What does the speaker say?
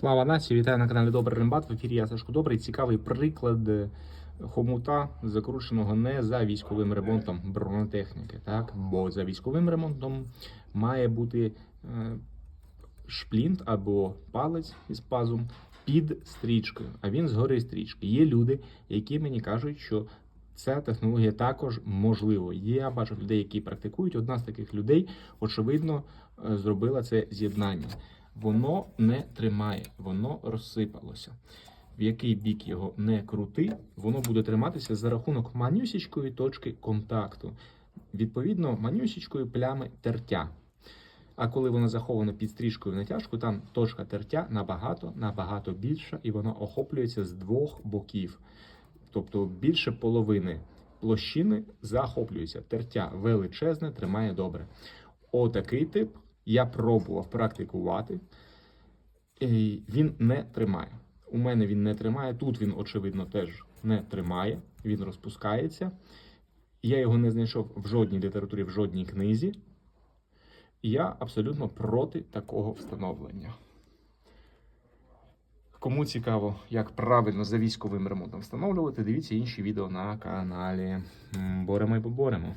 Слава нації! Вітаю на каналі Добрий Рембат. В ефірі я Сашко Добрий. Цікавий приклад е, хомута, закрученого не за військовим ремонтом бронетехніки. Так? Бо за військовим ремонтом має бути е, шплінт або палець із пазом під стрічкою, а він згори стрічки. Є люди, які мені кажуть, що ця технологія також можливо. Я бачу людей, які практикують. Одна з таких людей, очевидно, е, зробила це з'єднання. Воно не тримає, воно розсипалося. В який бік його не крути, воно буде триматися за рахунок манюсічкої точки контакту. Відповідно, манюсічкої плями тертя. А коли воно заховано під стрічкою натяжку, там точка тертя набагато набагато більша, і вона охоплюється з двох боків. Тобто більше половини площини захоплюється. Тертя величезне, тримає добре. Отакий тип я пробував практикувати. І він не тримає. У мене він не тримає. Тут він, очевидно, теж не тримає. Він розпускається. Я його не знайшов в жодній літературі, в жодній книзі. Я абсолютно проти такого встановлення. Кому цікаво, як правильно за військовим ремонтом встановлювати, дивіться інші відео на каналі. Боремо і поборемо.